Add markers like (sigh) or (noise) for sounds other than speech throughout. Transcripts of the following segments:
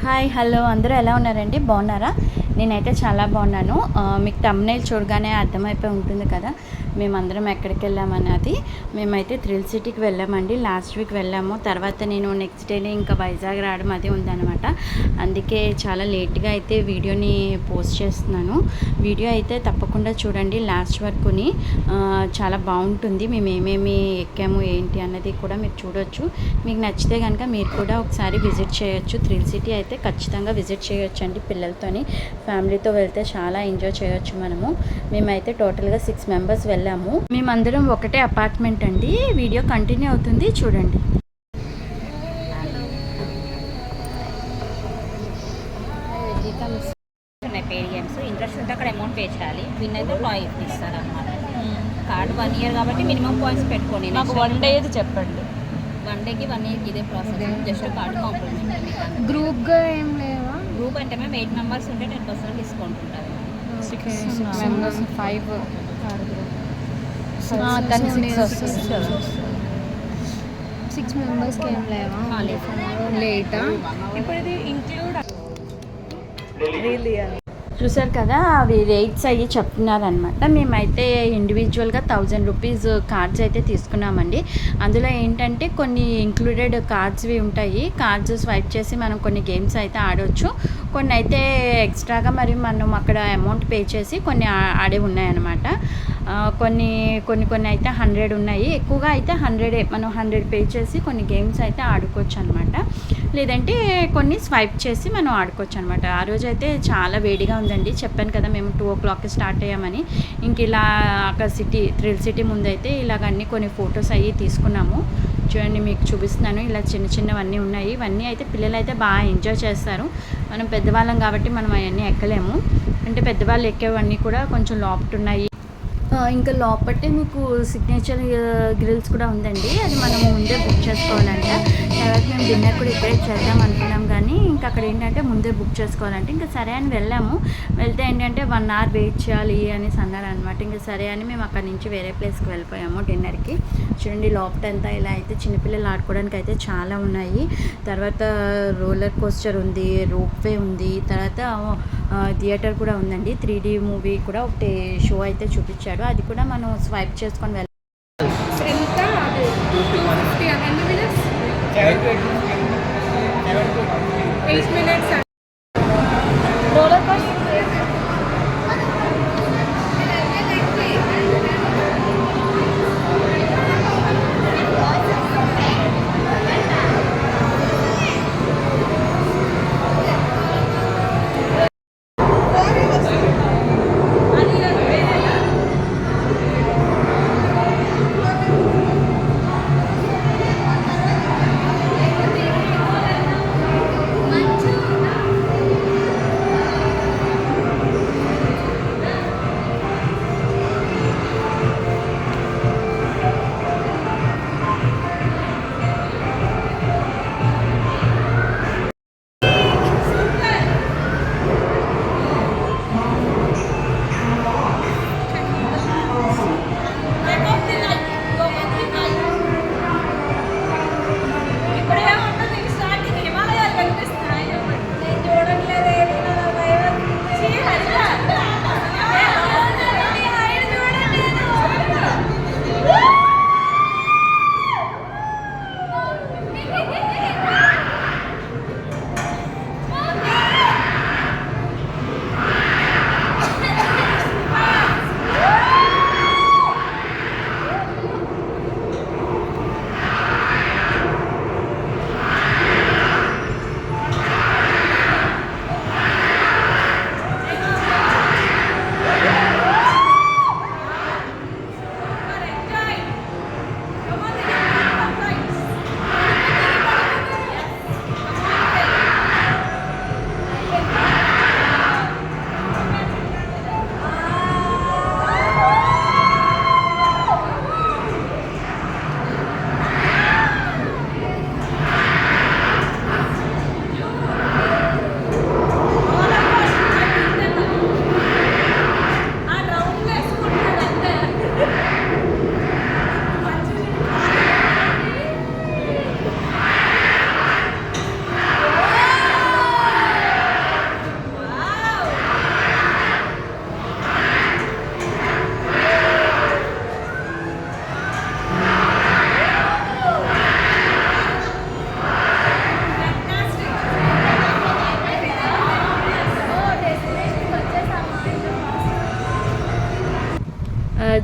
Hi hello అందరూ ఎలా ఉన్నారండి? బాగున్నారా? నేనైతే చాలా బాగున్నాను. మీకు తమ్నైల్ చూడగానే అర్థమైపోయి ఉంటుంది కదా. మేమందరం ఎక్కడికి వెళ్ళామన్నది మేమైతే థ్రిల్ సిటీకి వెళ్ళామండి. లాస్ట్ వీక్ వెళ్ళాము. తర్వాత నేను నెక్స్ట్ డేనే ఇంకా వైజాగ్ రావడం అది ఉందన్నమాట. అందుకే చాలా లేట్గా అయితే వీడియోని పోస్ట్ చేస్తున్నాను. వీడియో అయితే తప్పకుండా చూడండి లాస్ట్ వరకుని. చాలా బాగుంటుంది. మేము ఏమేమి ఎక్కాము ఏంటి అన్నది కూడా మీరు చూడొచ్చు. మీకు నచ్చితే కనుక మీరు కూడా ఒకసారి విజిట్ చేయొచ్చు. థ్రిల్ సిటీ అయితే ఖచ్చితంగా విజిట్ చేయొచ్చు అండి పిల్లలతోని. ఫ్యామిలీతో వెళ్తే చాలా ఎంజాయ్ చేయొచ్చు మనము. మేమైతే టోటల్గా సిక్స్ మెంబర్స్ వెళ్ళాము మేమందరం ఒకటే అపార్ట్మెంట్ అండి. వీడియో కంటిన్యూ అవుతుంది. చూడండి. ఉన్నాయి పేడ్ గేమ్స్ ఇంట్రెస్ట్ ఉంటే అక్కడ అమౌంట్ పే చేయాలి. విన్ అయితే టాయ్ ఇస్తారు అనమాట కార్డ్ వన్ ఇయర్ కాబట్టి మినిమం పాయింట్స్ పెట్టుకోండి. నాకు వన్ డేది చెప్పండి. వన్ డేకి వన్ ఇయర్కి ఇదే ప్రాసెస్ జస్ట్ కార్డ్ కాంప్లిమెంట్ గ్రూప్గా ఏం లేవా? గ్రూప్ అంటే మేము ఎయిట్ మెంబర్స్ ఉంటే టెన్ పర్సెంట్ డిస్కౌంట్ ఉంటుంది. Six members five six six మెంబర్స్కి ఏం లేవా. లేటా ఇప్పుడు ఇది ఇంక్లూడ్ చూసారు కదా అవి రేట్స్ అయ్యి చెప్తున్నారనమాట మేమైతే ఇండివిజువల్గా థౌజండ్ రూపీస్ కార్డ్స్ అయితే తీసుకున్నామండి. అందులో ఏంటంటే కొన్ని ఇంక్లూడెడ్ కార్డ్స్వి ఉంటాయి. కార్డ్స్ స్వైప్ చేసి మనం కొన్ని గేమ్స్ అయితే ఆడవచ్చు కొన్ని అయితే ఎక్స్ట్రాగా మరి మనం అక్కడ అమౌంట్ పే చేసి కొన్ని ఆడే ఉన్నాయన్నమాట. కొన్ని కొన్ని కొన్ని అయితే హండ్రెడ్ ఉన్నాయి. ఎక్కువగా అయితే హండ్రెడే మనం హండ్రెడ్ పే చేసి కొన్ని గేమ్స్ అయితే ఆడుకోవచ్చు అనమాట లేదంటే కొన్ని స్వైప్ చేసి మనం ఆడుకోవచ్చు అనమాట ఆ రోజు అయితే చాలా వేడిగా ఉందండి. చెప్పాను కదా మేము టూ ఓ క్లాక్కి స్టార్ట్ అయ్యామని. ఇంక ఇలా అక్కడ సిటీ థ్రిల్ సిటీ ముందైతే ఇలాగ అన్ని కొన్ని ఫొటోస్ అవి తీసుకున్నాము. చూడండి మీకు చూపిస్తున్నాను. ఇలా చిన్న చిన్నవన్నీ ఉన్నాయి. ఇవన్నీ అయితే పిల్లలు అయితే బాగా ఎంజాయ్ చేస్తారు. మనం పెద్దవాళ్ళం కాబట్టి మనం అవన్నీ ఎక్కలేము. అంటే పెద్దవాళ్ళు ఎక్కేవన్నీ కూడా కొంచెం లోపట ఉన్నాయి ఇంకా లోపటే మీకు సిగ్నేచర్ గ్రిల్స్ కూడా ఉందండి. అది మనం ముందే బుక్ చేసుకోవాలంట. తర్వాత మేము డిన్నర్ కూడా ఇక్కడే చేద్దాం అనుకున్నాం కానీ ఇంకా అక్కడ ఏంటంటే ముందే బుక్ చేసుకోవాలంటే. ఇంకా సరే అని వెళ్ళాము. వెళ్తే ఏంటంటే వన్ అవర్ వెయిట్ చేయాలి అనేసి అన్నారు అనమాట ఇంకా సరే అని మేము అక్కడ నుంచి వేరే ప్లేస్కి వెళ్ళిపోయాము డిన్నర్కి చూడండి లోపటంతా ఇలా అయితే చిన్నపిల్లలు ఆడుకోవడానికి అయితే చాలా ఉన్నాయి. తర్వాత రోలర్ కోస్టర్ ఉంది రోప్వే ఉంది. తర్వాత థియేటర్ కూడా ఉందండి. త్రీ డీ మూవీ కూడా ఒకటి షో అయితే చూపించాడు. అది కూడా మనం స్వైప్ చేసుకొని వెళ్ళాలి ఎయిట్ మినిట్స్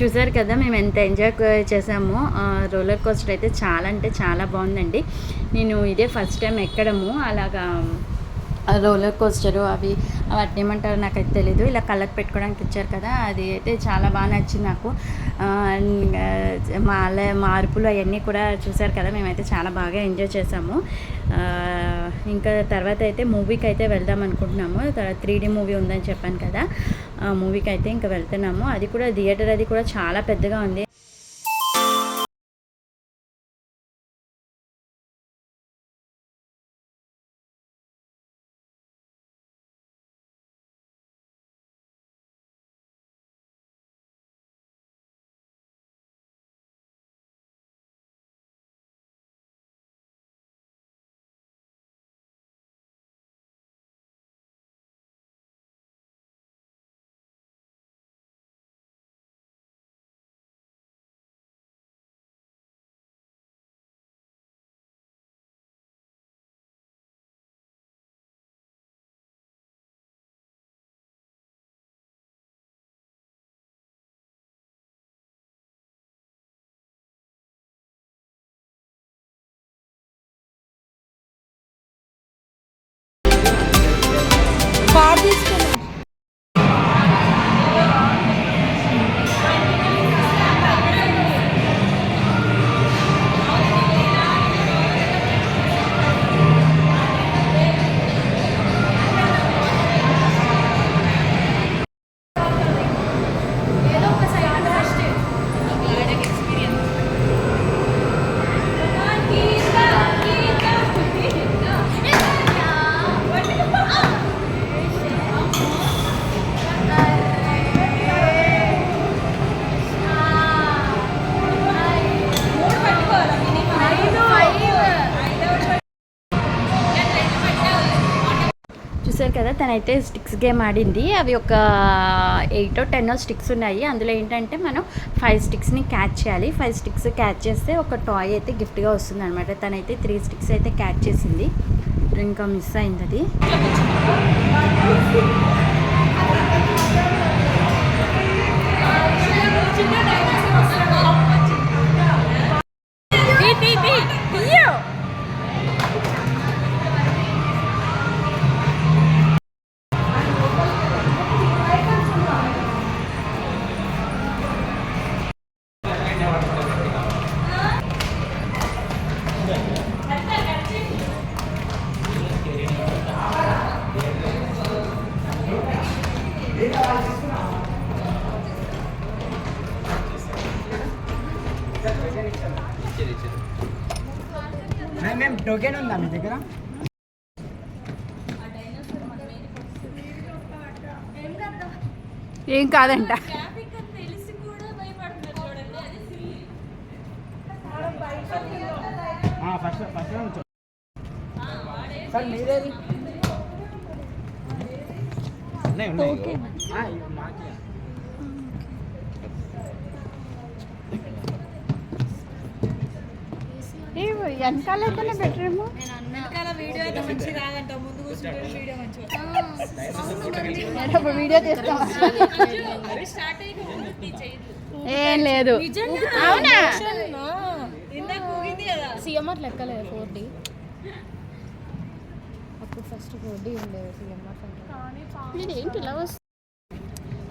చూసారు కదా మేము ఎంత ఎంజాయ్ చేసామో రోలర్ కోస్టర్ అయితే చాలా అంటే చాలా బాగుందండి. నేను ఇదే ఫస్ట్ టైం ఎక్కడము అలాగా రోలర్ కోస్టరు అవి వాటిని ఏమంటారో నాకైతే తెలీదు. ఇలా కళ్ళకి పెట్టుకోవడానికి ఇచ్చారు కదా అది అయితే చాలా బాగా నచ్చింది నాకు. మాల మార్పులు మా అవన్నీ కూడా చూసారు కదా మేమైతే చాలా బాగా ఎంజాయ్ చేసాము. ఇంకా తర్వాత అయితే మూవీకి అయితే వెళ్దాం అనుకుంటున్నాము. త్రీ డీ మూవీ ఉందని చెప్పాను కదా. మూవీకి అయితే ఇంకా వెళ్తున్నాము. అది కూడా థియేటర్ అది కూడా చాలా పెద్దగా ఉంది. చూసారు అయితే స్టిక్స్ గేమ్ ఆడింది. అవి ఒక ఎయిట్ టెన్ స్టిక్స్ ఉన్నాయి. అందులో ఏంటంటే మనం ఫైవ్ స్టిక్స్ని క్యాచ్ చేయాలి. ఫైవ్ స్టిక్స్ క్యాచ్ చేస్తే ఒక టాయ్ అయితే గిఫ్ట్గా వస్తుంది అనమాట తనైతే త్రీ స్టిక్స్ అయితే క్యాచ్ చేసింది. ఇంకా మిస్ అయింది అది మ్యామ్ టోకెన్ ఉందా మీ దగ్గర ఏం కాదంట ఫస్ట్ ఫస్ట్ ఉంచు మాకే. వెనకాల అయితేనే బెటరేమో వీడియో ఏం లేదు. అవునా? సిఎంఆర్ లెక్కలేదు ఫోర్ డి. అప్పుడు ఫస్ట్ ఫోర్ డి ఉండేది సిఎంఆర్ ఏంటి ఇలా వస్తుంది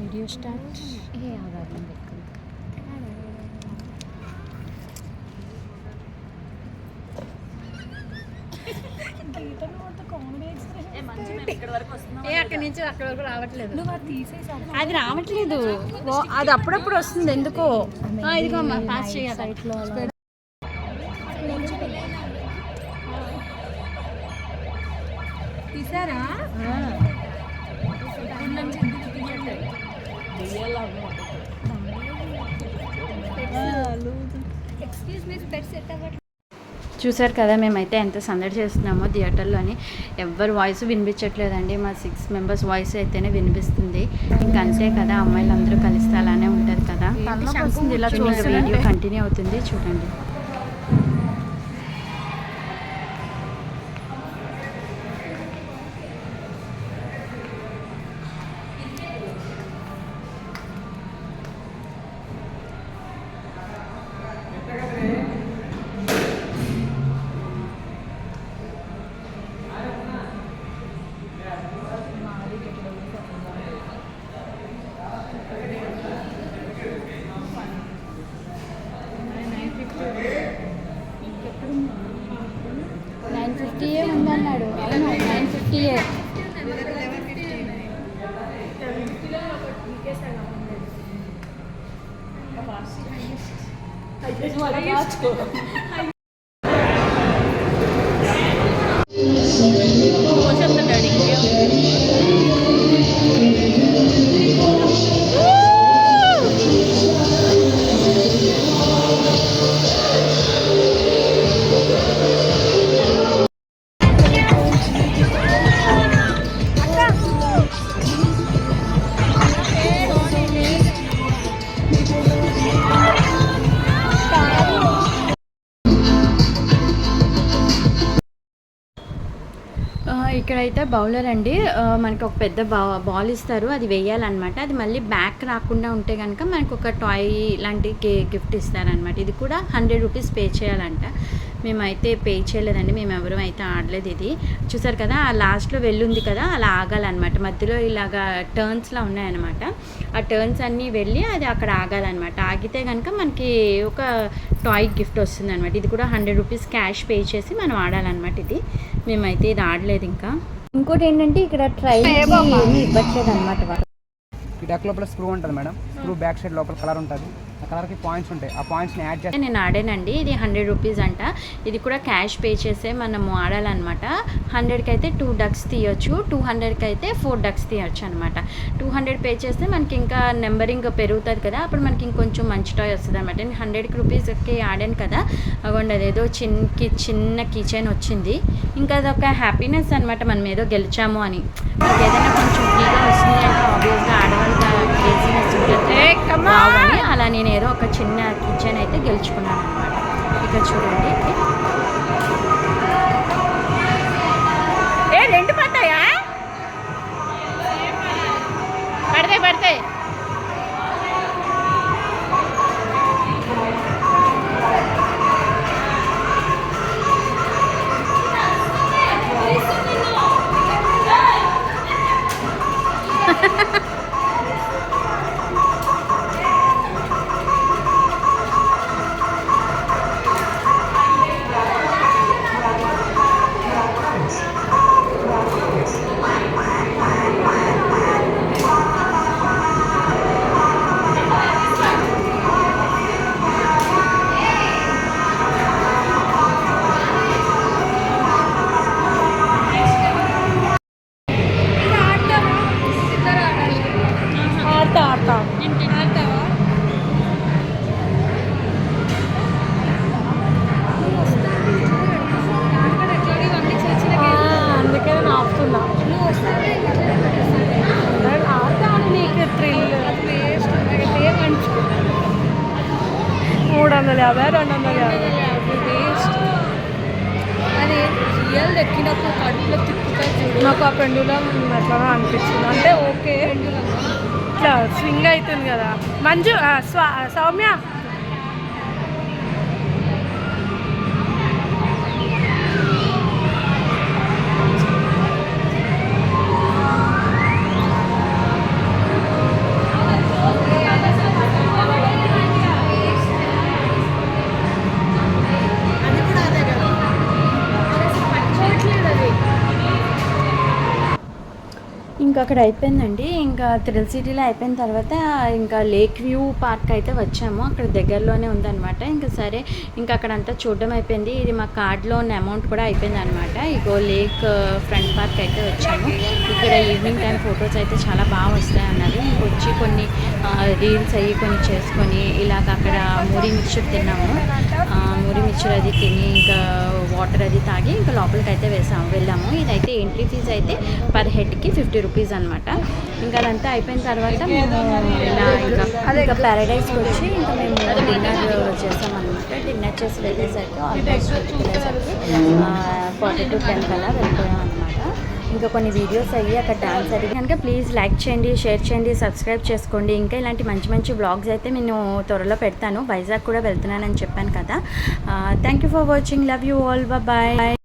వీడియో స్టార్ట్. ఏ ఆధారం లెక్క? ఏ అక్కడి నుంచి అక్కడి వరకు రావట్లేదు. అది రావట్లేదు. అది అప్పుడప్పుడు వస్తుంది ఎందుకో. ఇదిగో అమ్మా పాస్ చేయాలి తీసారా? ఎక్స్క్యూజ్ మీ సెట్ అవ్వట్లేదు. చూసారు కదా మేమైతే ఎంత సందడి చేస్తున్నామో థియేటర్లోని. ఎవ్వరు వాయిస్ వినిపించట్లేదండి. మా సిక్స్ మెంబర్స్ వాయిస్ అయితేనే వినిపిస్తుంది. ఇంకా అంతే కదా అమ్మాయిలు అందరూ కలిస్తే అలానే ఉంటుంది కదా. ఇలా వీడియో కంటిన్యూ అవుతుంది. చూడండి. ఆ, ఇక్కడైతే బౌలర్ అండి. మనకు మనకి ఒక పెద్ద బా బాల్ ఇస్తారు. అది వేయాలన్నమాట. అది మళ్ళీ బ్యాక్ రాకుండా ఉంటే కనుక మనకు ఒక టాయ్ లాంటి గిఫ్ట్ ఇస్తారనమాట ఇది కూడా హండ్రెడ్ రూపీస్ పే చేయాలంట. మేమైతే పే చేయలేదండి మేము ఎవరు అయితే ఆడలేదు ఇది. చూసారు కదా ఆ లాస్ట్లో వెళ్ళుంది కదా అలా ఆగాలన్నమాట. మధ్యలో ఇలాగా టర్న్స్లా ఉన్నాయన్నమాట. ఆ టర్న్స్ అన్నీ వెళ్ళి అది అక్కడ ఆగాలన్నమాట. ఆగితే కనుక మనకి ఒక టాయ్ గిఫ్ట్ వస్తుంది అనమాట ఇది కూడా హండ్రెడ్ రూపీస్ క్యాష్ పే చేసి మనం ఆడాలన్నమాట ఇది. మేమైతే ఇది ఆడలేదు ఇంకా. ఇంకోటి ఏంటంటే ఇక్కడ ట్రై ఏమీ ఇవ్వట్లేదు అనమాట లోపల స్క్రూ ఉంటుంది మేడం. స్క్రూ బ్యాక్ సైడ్ లోపల కలర్ ఉంటుంది. కలర్కి పాయింట్స్ ఉంటాయి. ఆ పాయింట్స్ని యాడ్ చేస్తే నేను ఆడానండి. ఇది హండ్రెడ్ రూపీస్ అంట. ఇది కూడా క్యాష్ పే చేసే మనము ఆడాలన్నమాట. హండ్రెడ్కి అయితే టూ డక్స్ తీయొచ్చు. టూ హండ్రెడ్కి అయితే ఫోర్ డక్స్ తీయొచ్చు అనమాట టూ హండ్రెడ్ పే చేస్తే మనకి ఇంకా నెంబరింగ్ పెరుగుతుంది కదా. అప్పుడు మనకి ఇంకొంచెం మంచి టాయ్ వస్తుంది అనమాట నేను హండ్రెడ్కి రూపీస్కి ఆడాను కదా. అవ్వండి అదేదో చిన్నకి చిన్న కిచెన్ వచ్చింది. ఇంకా అదొక హ్యాపీనెస్ అనమాట మనం ఏదో గెలిచాము అని. మనకి ఏదైనా కొంచెం ఫ్రీగా వస్తుంది అంటే ఆబ్వియస్గా ఒక చిన్న కిచెన్ అయితే గెలుచుకున్నాను అనమాట ఇక్కడ చూడండి. ఏ రెండు పడతాయా పడతాయి పడతాయి. ఆడతా (laughs) పెండులం ఎట్లా అనిపించింది. అంటే ఓకే. ఇట్లా స్వింగ్ అవుతుంది కదా. మంజు స్వా సౌమ్య ఇంకా అక్కడ అయిపోయిందండి. ఇంకా థ్రిల్ సిటీలో అయిపోయిన తర్వాత ఇంకా లేక్ వ్యూ పార్క్ అయితే వచ్చాము. అక్కడ దగ్గరలోనే ఉందన్నమాట. ఇంకా సరే ఇంకా అక్కడంతా చూడడం అయిపోయింది. ఇది మా కార్డ్లో ఉన్న అమౌంట్ కూడా అయిపోయింది అనమాట ఇగో లేక్ ఫ్రంట్ పార్క్ అయితే వచ్చాము. ఇక్కడ ఈవినింగ్ టైం ఫొటోస్ అయితే చాలా బాగా వస్తాయి అన్నారు. ఇంకొచ్చి కొన్ని రీల్స్ అయ్యి కొన్ని చేసుకొని ఇలాగ అక్కడ మురి మిక్చర్ తిన్నాము. మురి మిక్చర్ అది తిని ఇంకా వాటర్ అది తాగి ఇంకా లోపలికి అయితే వేసాము వెళ్ళాము. ఇదైతే ఎంట్రీ ఫీజు అయితే పర్ హెడ్కి ఫిఫ్టీ రూపీస్ అనమాట ఇంకా అదంతా అయిపోయిన తర్వాత మేము ఇలా ఇంకా ఇంకా ప్యారడైస్కి వచ్చి ఇంకా మేము డిన్నర్ చేసామన్నమాట. డిన్నర్ చేసి వెళ్ళేసరికి ఆల్మోస్ట్ వెళ్ళేసరికి ఫార్టీ టు టెన్ కల్లా వెళ్ళిపోయాం అనమాట ఇంకా కొన్ని వీడియోస్ అయ్యి అక్కడ డాన్స్ అడిగి కనుక ప్లీజ్ లైక్ చేయండి షేర్ చేయండి సబ్స్క్రైబ్ చేసుకోండి. ఇంకా ఇలాంటి మంచి మంచి బ్లాగ్స్ అయితే నేను త్వరలో పెడతాను. వైజాగ్ కూడా వెళ్తున్నానని చెప్పాను కదా. Thank you for watching love you all bye